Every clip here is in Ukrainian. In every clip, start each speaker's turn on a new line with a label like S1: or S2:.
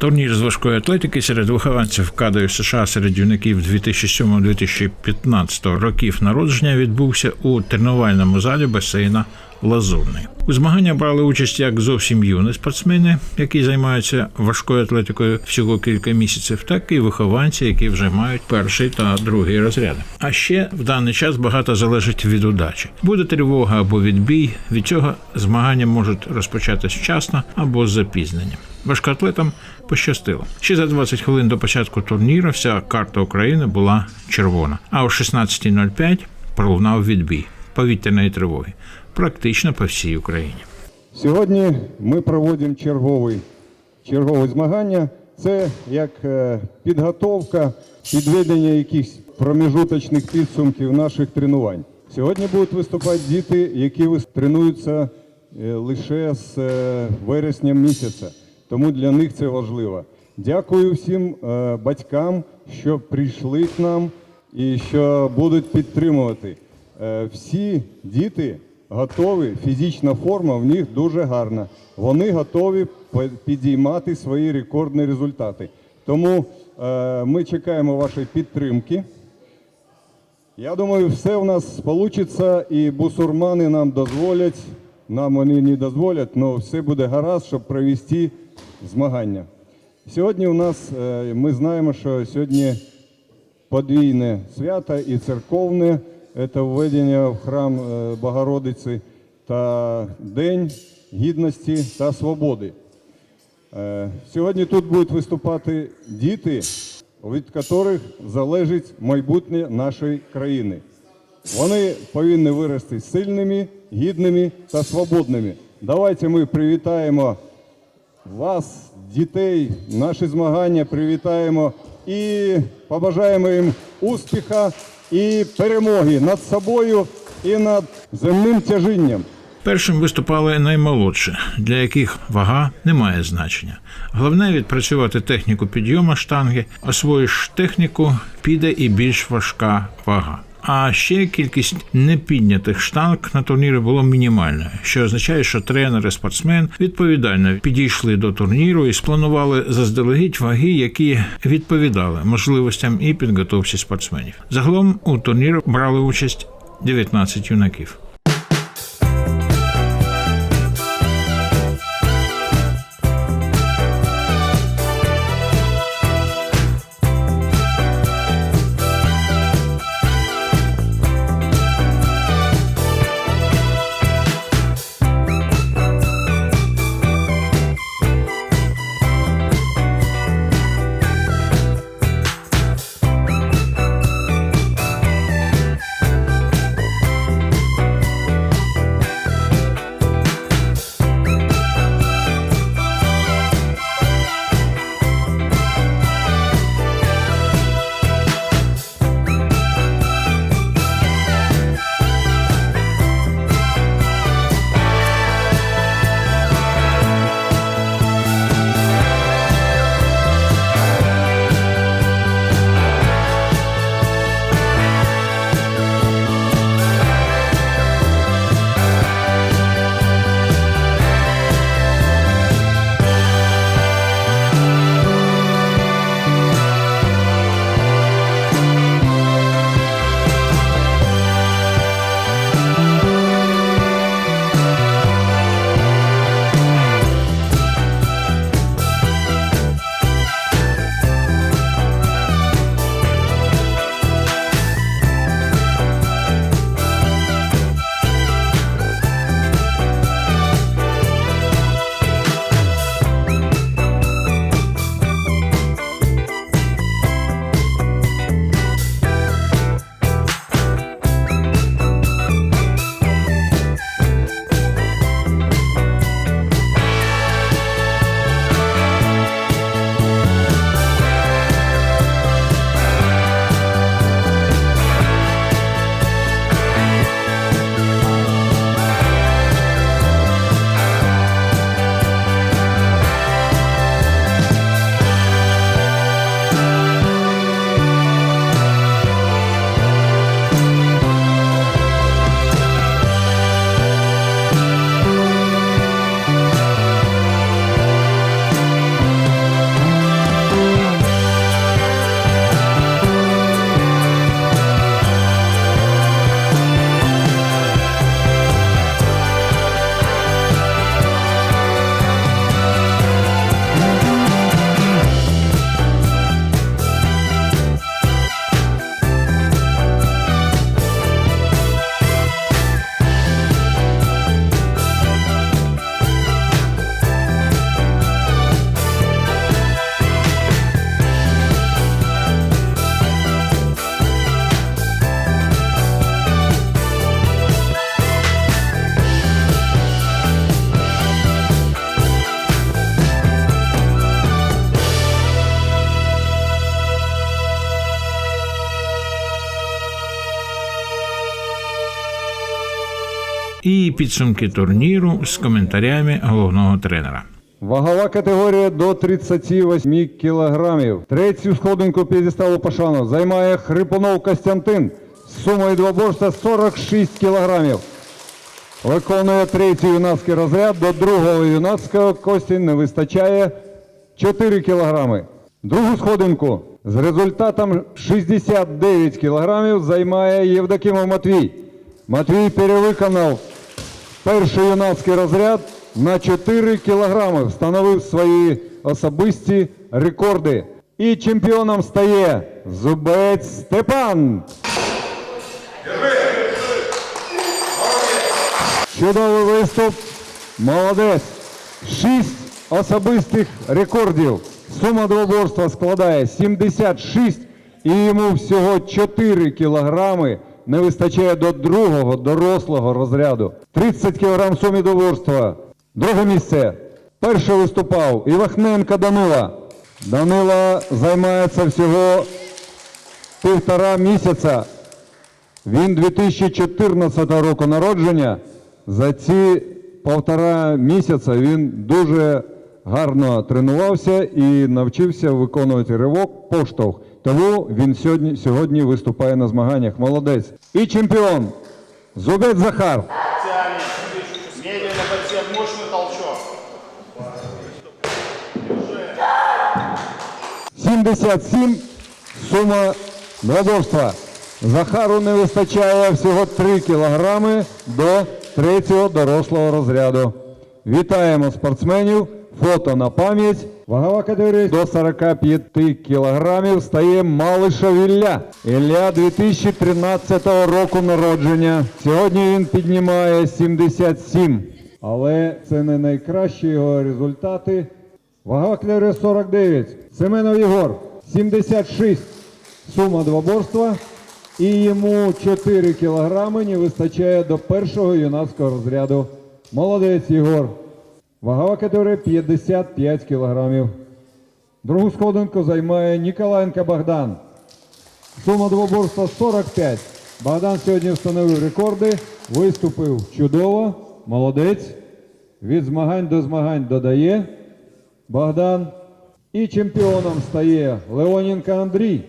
S1: Турнір з важкої атлетики серед вихованців кадрів США серед юнаків 2007-2015 років. Народження відбувся у тренувальному залі басейна Лазурний. У змагання брали участь як зовсім юні спортсмени, які займаються важкою атлетикою всього кілька місяців, так і вихованці, які вже мають перший та другий розряди. А ще в даний час багато залежить від удачі. Буде тривога або відбій. Від цього змагання можуть розпочатись вчасно або з запізненням. Важкоатлетам пощастило. Ще за 20 хвилин до початку турніру вся карта України була червона. А о 16.05 пролунав відбій повітряної тривоги практично по всій Україні.
S2: Сьогодні ми проводимо черговий, чергове змагання. Це як е, підготовка, підведення якихось проміжуточних підсумків наших тренувань. Сьогодні будуть виступати діти, які тренуються е, лише з е, вересня місяця. Тому для них це важливо. Дякую всім батькам, що прийшли к нам і що будуть підтримувати. Всі діти готові, фізична форма в них дуже гарна. Вони готові підіймати свої рекордні результати. Тому е, ми чекаємо вашої підтримки. Я думаю, все в нас вийде, і бусурмани нам дозволять, нам вони не дозволять, але все буде гаразд, щоб провести змагання. Сьогодні у нас, е, ми знаємо, що сьогодні подвійне свято і церковне це введення в храм е, Богородиці та День гідності та свободи. Е, Сьогодні тут будуть виступати діти, від яких залежить майбутнє нашої країни. Вони повинні вирости сильними, гідними та свободними. Давайте ми привітаємо вас, дітей, наші змагання привітаємо і побажаємо їм успіха і перемоги над собою і над земним тяжінням.
S1: Першим виступали наймолодші, для яких вага не має значення. Головне відпрацювати техніку підйому штанги, освоїш техніку, піде і більш важка вага. А ще кількість непіднятих штанг на турнірі було мінімальна, що означає, що тренер і спортсмен відповідально підійшли до турніру і спланували заздалегідь ваги, які відповідали можливостям і підготовці спортсменів. Загалом у турнірі брали участь 19 юнаків. І підсумки турніру з коментарями головного тренера.
S2: Вагова категорія до 38 кілограмів. Третю сходинку п'єдесталу Пашанов займає Хрипунов Костянтин з сумою двоборства 46 кілограмів. Виконує третій юнацький розряд. До другого юнацького Кості не вистачає 4 кілограми. Другу сходинку з результатом 69 кілограмів займає Євдокимов Матвій. Матвій перевиконав перший юнацький розряд на 4 кілограми, встановив свої особисті рекорди. І чемпіоном стає Зубець Степан. Чудовий виступ. Молодець. Шість особистих рекордів. Сума двоборства складає 76 і йому всього 4 кілограми не вистачає до другого дорослого розряду. 30 кілограм в сумі двоборства. Друге місце. Перший виступав Івахненко Данила. Данила займається всього півтора місяця. Він 2014 року народження. За ці півтора місяця він дуже гарно тренувався і навчився виконувати ривок поштовх. Тому він сьогодні, сьогодні виступає на змаганнях. Молодець. І чемпіон Зубець Захар.
S3: Толчок.
S2: 77 сума двоборства. Захару не вистачає всього 3 кілограми до третього дорослого розряду. Вітаємо спортсменів. Фото на пам'ять. Вагова категорія до 45 кілограмів стає Малишев Ілля. Ілля 2013 року народження. Сьогодні він піднімає 77. Але це не найкращі його результати. Вага категорія 49. Семенов Єгор 76. Сума двоборства. І йому 4 кілограми не вистачає до першого юнацького розряду. Молодець Єгор. Вагова категорія 55 кілограмів. Другу сходинку займає Ніколаєнко Богдан. Сума двоборства 45. Богдан сьогодні встановив рекорди, виступив чудово, молодець. Від змагань до змагань додає Богдан. І чемпіоном стає Леоненко Андрій.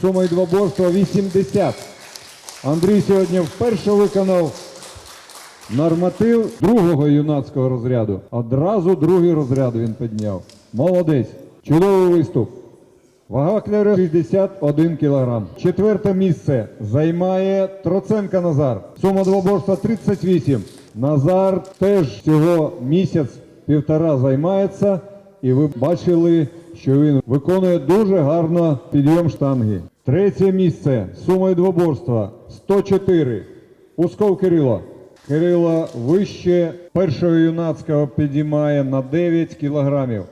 S2: Сумою двоборства 80. Андрій сьогодні вперше виконав норматив другого юнацького розряду. Одразу другий розряд він підняв. Молодець. Чудовий виступ. Вага клери 61 кг. Четверте місце займає Троценко Назар. Сума двоборства 38. Назар теж всього місяць півтора займається. І ви бачили, що він виконує дуже гарно підйом штанги. Третє місце сумою двоборства 104. Усков Кирило. Кирило вище першого юнацького підіймає на 9 кілограмів.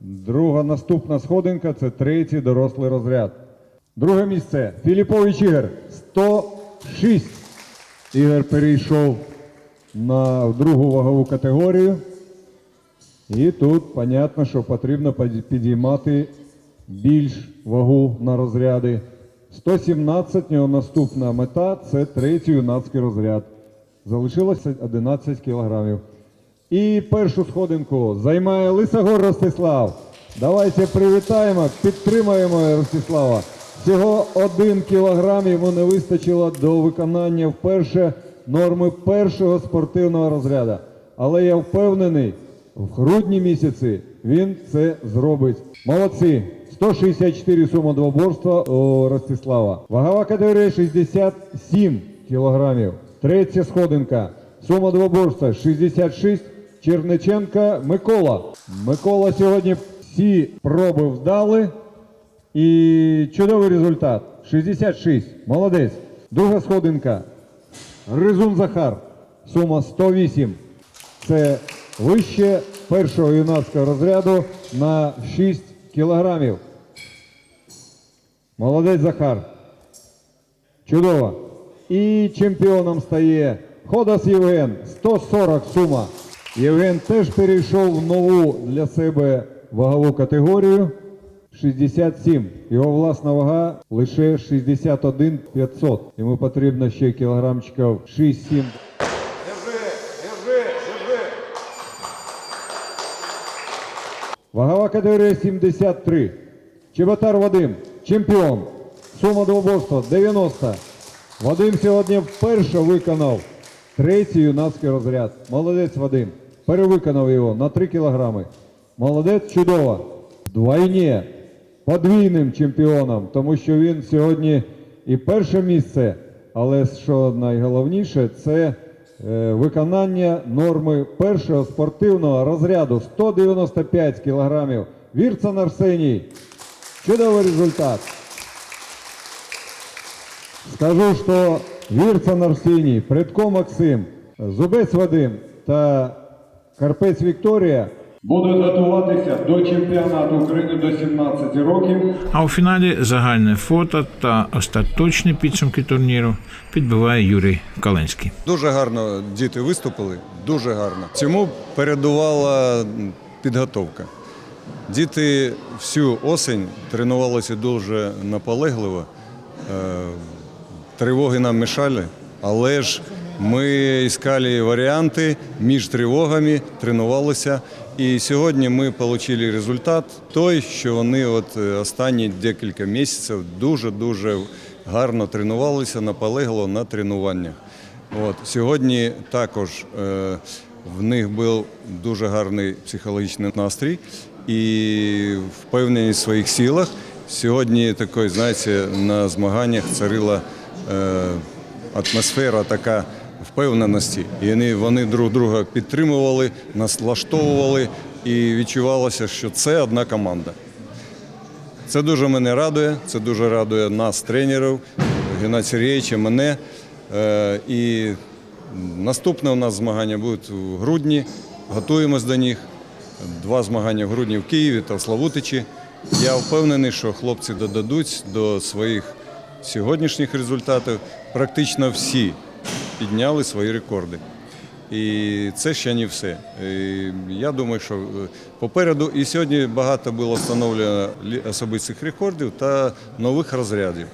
S2: Друга наступна сходинка це третій дорослий розряд. Друге місце Філіпович Ігор 106. Ігор перейшов на другу вагову категорію. І тут понятно, що потрібно підіймати більш вагу на розряди. 117 в нього наступна мета це третій юнацький розряд. Залишилося 11 кілограмів. І першу сходинку займає Лисогор Ростислав. Давайте привітаємо, підтримаємо Ростислава. Всього один кілограм йому не вистачило до виконання вперше норми першого спортивного розряду. Але я впевнений, в грудні місяці він це зробить. Молодці! 164 сума двоборства у Ростислава. Вагова категорія 67 кілограмів. Третя сходинка. Сума двоборства 66. Черниченка Микола. Микола сьогодні всі проби вдали. І чудовий результат. 66. Молодець. Друга сходинка. Ризун Захар. Сума 108. Це вище першого юнацького розряду на 6 кілограмів. Молодець Захар. Чудово. І чемпіоном стає Ходас Євген 140 сума. Євген теж перейшов в нову для себе вагову категорію 67. Його власна вага лише 61 500. Йому потрібно ще кілограмчиків 6-7.
S4: Вагова категорія 73. Чеботар Вадим, чемпіон. Сума двоборства 90. Вадим сьогодні вперше виконав третій юнацький розряд. Молодець Вадим. Перевиконав його на 3 кілограми. Молодець чудово. Двойні подвійним чемпіоном, тому що він сьогодні і перше місце, але що найголовніше, це е, виконання норми першого спортивного розряду 195 кілограмів. Вірцан Арсеній. Чудовий результат. Скажу, що Вірцан Арсеній, Предко Максим, Зубець Вадим та Карпець Вікторія будуть готуватися до чемпіонату України до 17 років.
S1: А у фіналі загальне фото та остаточні підсумки турніру підбиває Юрій Каленський.
S2: Дуже гарно діти виступили, дуже гарно. Цьому передувала підготовка. Діти всю осінь тренувалися дуже наполегливо. Тривоги нам мішали, але ж ми іскали варіанти між тривогами, тренувалися. І сьогодні ми отримали результат той, що вони от е, останні декілька місяців дуже-дуже гарно тренувалися, наполегливо на тренуваннях. От сьогодні також е, в них був дуже гарний психологічний настрій і впевненість в своїх силах. Сьогодні такої, знаєте, на змаганнях царила атмосфера така впевненості. І вони, друг друга підтримували, нас влаштовували, і відчувалося, що це одна команда. Це дуже мене радує, це дуже радує нас, тренерів, Геннадія Сергійовича, мене. Е, І наступне у нас змагання будуть у грудні. Готуємось до них. Два змагання в грудні в Києві та в Славутичі. Я впевнений, що хлопці додадуть до своїх сьогоднішніх результатів. Практично всі підняли свої рекорди. І це ще не все. І я думаю, що е, попереду і сьогодні багато було встановлено особистих рекордів та нових розрядів.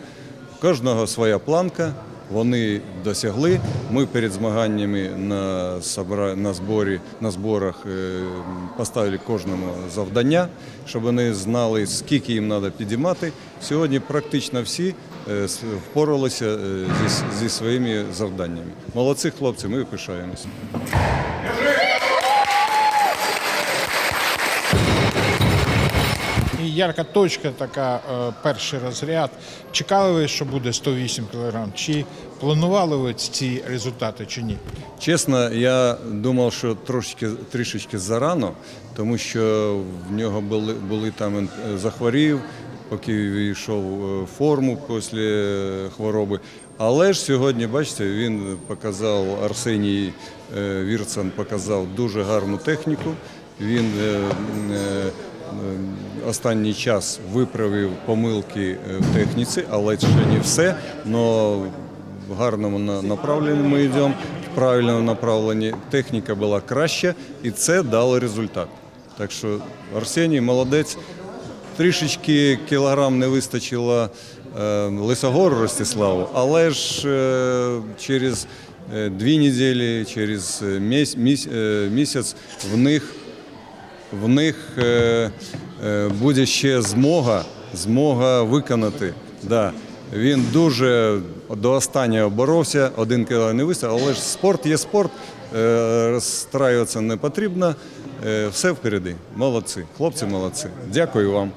S2: У кожного своя планка. Вони досягли. Ми перед змаганнями на, на, зборі, на зборах е, поставили кожному завдання, щоб вони знали, скільки їм треба підіймати. Сьогодні практично всі впоралися е, зі, зі своїми завданнями. Молодці хлопці, ми пишаємося.
S5: Ярка точка, така е, перший розряд. Чекали ви, що буде 108 кг? Чи планували ви ці результати, чи ні?
S2: Чесно, я думав, що трошечки трішечки зарано, тому що в нього були, були там е, захворів, поки війшов е, форму після хвороби. Але ж сьогодні, бачите, він показав Арсеній е, Вірцан показав дуже гарну техніку. Він е, останній час виправив помилки в техніці, але ще не все. Но в гарному на- направленні ми йдемо, в правильному направленні. Техніка була краща, і це дало результат. Так що Арсеній молодець. Трішечки кілограм не вистачило е, Лисогору Ростиславу, але ж е, через е, дві неділі, через міс- міс- місяць в них в них буде ще змога, змога виконати. Да. Він дуже до останнього боровся, один кілограм не вистачив, але ж спорт є спорт, розстраюватися не потрібно. Все впереді. Молодці, хлопці молодці. Дякую вам.